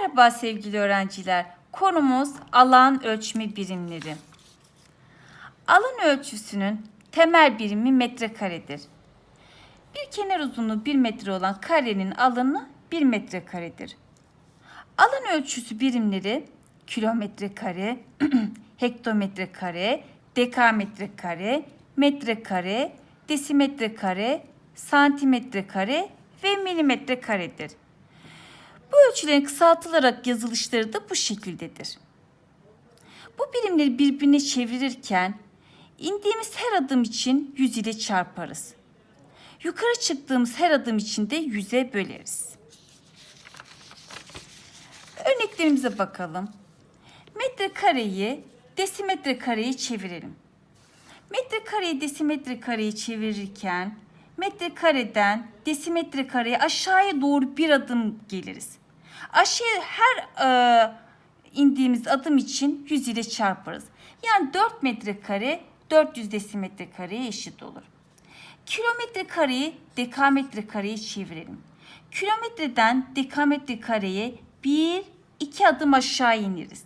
Merhaba sevgili öğrenciler. Konumuz alan ölçme birimleri. Alan ölçüsünün temel birimi metrekaredir. Bir kenar uzunluğu 1 metre olan karenin alanı 1 metrekaredir. Alan ölçüsü birimleri kilometre kare, hektometre kare, dekametre kare, metre kare, desimetre kare, santimetre kare ve milimetre karedir. Ölçülerin kısaltılarak yazılışları da bu şekildedir. Bu birimleri birbirine çevirirken indiğimiz her adım için 100 ile çarparız. Yukarı çıktığımız her adım için de 100'e böleriz. Örneklerimize bakalım. Metre kareyi desimetre kareye çevirelim. Metre kareyi desimetre kareye çevirirken metre kareden desimetre kareye aşağıya doğru bir adım geliriz. Aşağıya her e, indiğimiz adım için 100 ile çarparız. Yani 4 metre kare 400 desimetre kareye eşit olur. Kilometre kareyi dekametre kareye çevirelim. Kilometreden dekametre kareye 1 2 adım aşağı ineriz.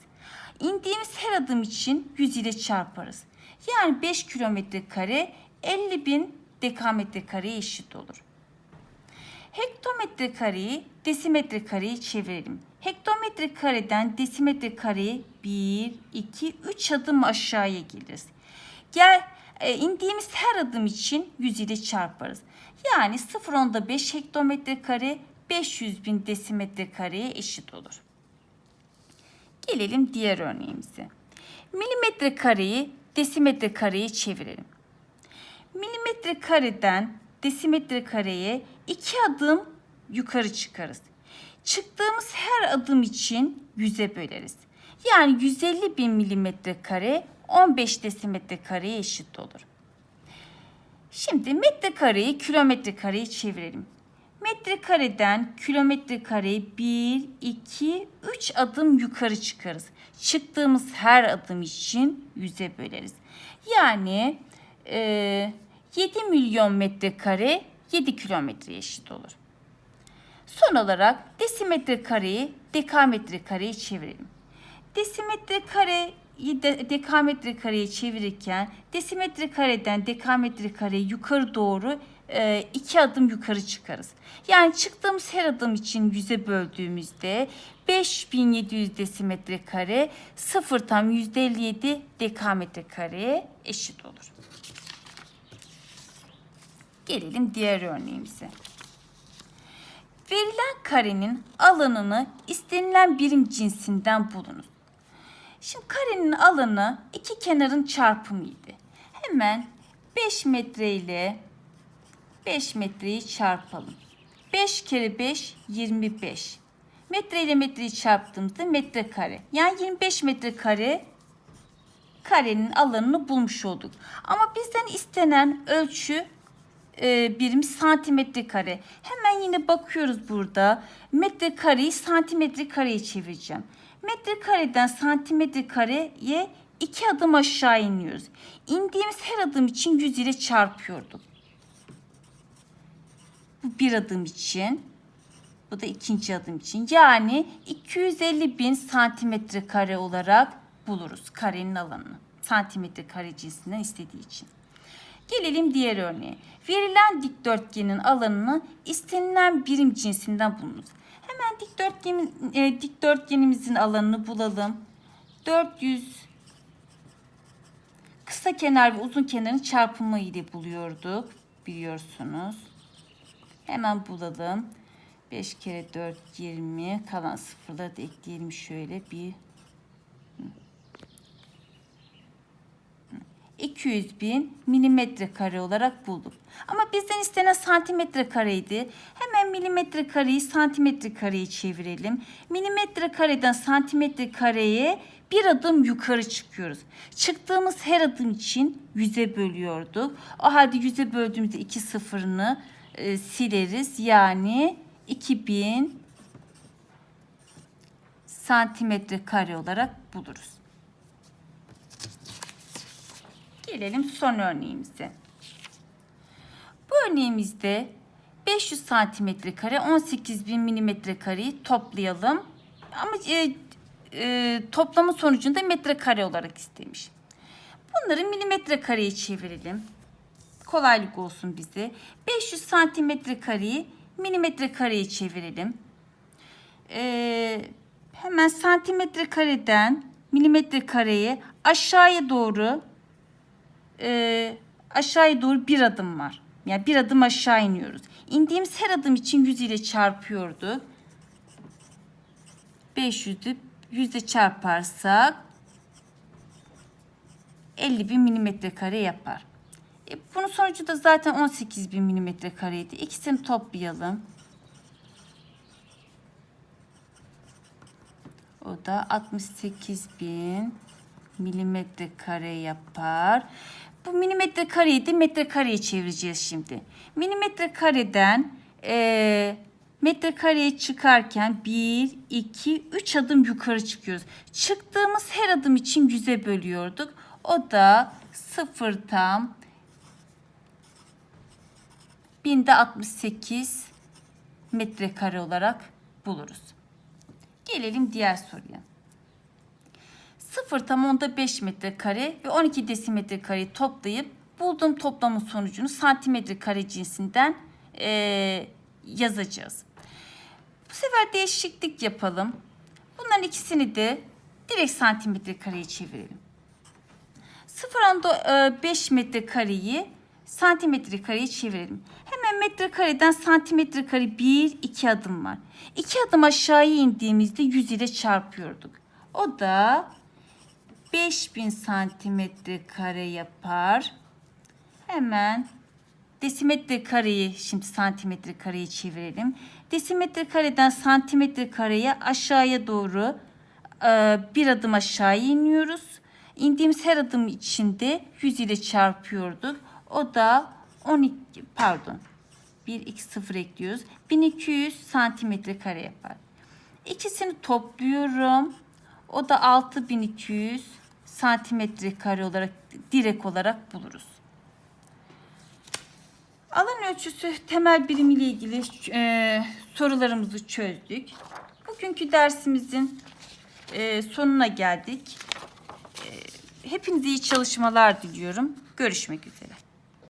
İndiğimiz her adım için 100 ile çarparız. Yani 5 kilometre kare 50 bin dekametre kareye eşit olur. Hektometre kareyi desimetre kareye çevirelim. Hektometre kareden desimetre kareye 1, 2, 3 adım aşağıya geliriz. Gel e, indiğimiz her adım için 100 ile çarparız. Yani 0.5 5 hektometre kare 500 bin desimetre kareye eşit olur. Gelelim diğer örneğimize. Milimetre kareyi desimetre kareye çevirelim. Milimetre kareden desimetre kareye iki adım yukarı çıkarız. Çıktığımız her adım için 100'e böleriz. Yani 150 bin milimetre kare 15 desimetre kareye eşit olur. Şimdi metre kareyi kilometre kareye çevirelim. Metre kareden kilometre kareye 1, 2, 3 adım yukarı çıkarız. Çıktığımız her adım için 100'e böleriz. Yani e, 7 milyon metrekare 7 kilometre eşit olur. Son olarak desimetre kareyi dekametre kareye çevirelim. Desimetre kareyi de, dekametre kareye çevirirken desimetre kareden dekametre kareye yukarı doğru e, iki adım yukarı çıkarız. Yani çıktığımız her adım için yüze böldüğümüzde 5700 desimetre kare 0 tam %57 dekametre kareye eşit olur. Gelelim diğer örneğimize. Verilen karenin alanını istenilen birim cinsinden bulunuz. Şimdi karenin alanı iki kenarın çarpımıydı. Hemen 5 metre ile 5 metreyi çarpalım. 5 kere 5 25. Metre ile metreyi çarptığımızda metrekare. Yani 25 metrekare karenin alanını bulmuş olduk. Ama bizden istenen ölçü e, birimi santimetre kare. Hemen yine bakıyoruz burada. Metre kareyi santimetre kareye çevireceğim. Metre kareden santimetre kareye iki adım aşağı iniyoruz. İndiğimiz her adım için 100 ile çarpıyorduk. Bu bir adım için. Bu da ikinci adım için. Yani 250 bin santimetre kare olarak buluruz karenin alanını. Santimetre kare cinsinden istediği için. Gelelim diğer örneğe. Verilen dikdörtgenin alanını istenilen birim cinsinden bulunuz. Hemen dikdörtgenin, e, dikdörtgenimizin alanını bulalım. 400 kısa kenar ve uzun kenarın çarpımı ile buluyorduk. Biliyorsunuz. Hemen bulalım. 5 kere 4 20 kalan sıfırları da ekleyelim şöyle bir 200 bin milimetre kare olarak bulduk. Ama bizden istenen santimetre kareydi. Hemen milimetre kareyi santimetre kareye çevirelim. Milimetre kareden santimetre kareye bir adım yukarı çıkıyoruz. Çıktığımız her adım için yüze bölüyorduk. O halde yüze böldüğümüzde iki sıfırını e, sileriz. Yani 2000 santimetre kare olarak buluruz. Gelelim son örneğimize. Bu örneğimizde 500 santimetre kare 18 bin milimetre kareyi toplayalım. Ama e, e, toplamın sonucunda metrekare olarak istemiş. Bunları milimetre kareye çevirelim. Kolaylık olsun bize. 500 santimetre kareyi milimetre kareye çevirelim. Ee, hemen santimetre kareden milimetre kareye aşağıya doğru e, aşağıya doğru bir adım var. Yani bir adım aşağı iniyoruz. İndiğimiz her adım için 100 ile çarpıyorduk. 500'ü 100 ile çarparsak 50 bin milimetre kare yapar. E, bunun sonucu da zaten 18 bin milimetre kareydi. İkisini toplayalım. O da 68 bin milimetre kare yapar. Bu milimetre kareyi de metre kareye çevireceğiz şimdi. Milimetre kareden e, metre kareye çıkarken 1, 2, 3 adım yukarı çıkıyoruz. Çıktığımız her adım için 100'e bölüyorduk. O da 0 tam binde 68 metrekare olarak buluruz. Gelelim diğer soruya. 0 tam onda 5 metrekare ve 12 desimetre kareyi toplayıp bulduğum toplamın sonucunu santimetre kare cinsinden eee, yazacağız. Bu sefer değişiklik yapalım. Bunların ikisini de direkt santimetre kareye çevirelim. 0 anda 5 metre kareyi santimetre kareye çevirelim. Hemen metre kareden santimetre kare 1 2 adım var. 2 adım aşağıya indiğimizde 100 ile çarpıyorduk. O da 5000 santimetre kare yapar. Hemen desimetre kareyi şimdi santimetre kareye çevirelim. Desimetre kareden santimetre kareye aşağıya doğru e, bir adım aşağı iniyoruz. İndiğimiz her adım içinde 100 ile çarpıyorduk. O da 12 pardon 1 2 0 ekliyoruz. 1200 santimetre kare yapar. İkisini topluyorum. O da 6200 santimetre kare olarak direkt olarak buluruz. Alan ölçüsü temel birimiyle ilgili e, sorularımızı çözdük. Bugünkü dersimizin e, sonuna geldik. E, hepinize iyi çalışmalar diliyorum. Görüşmek üzere.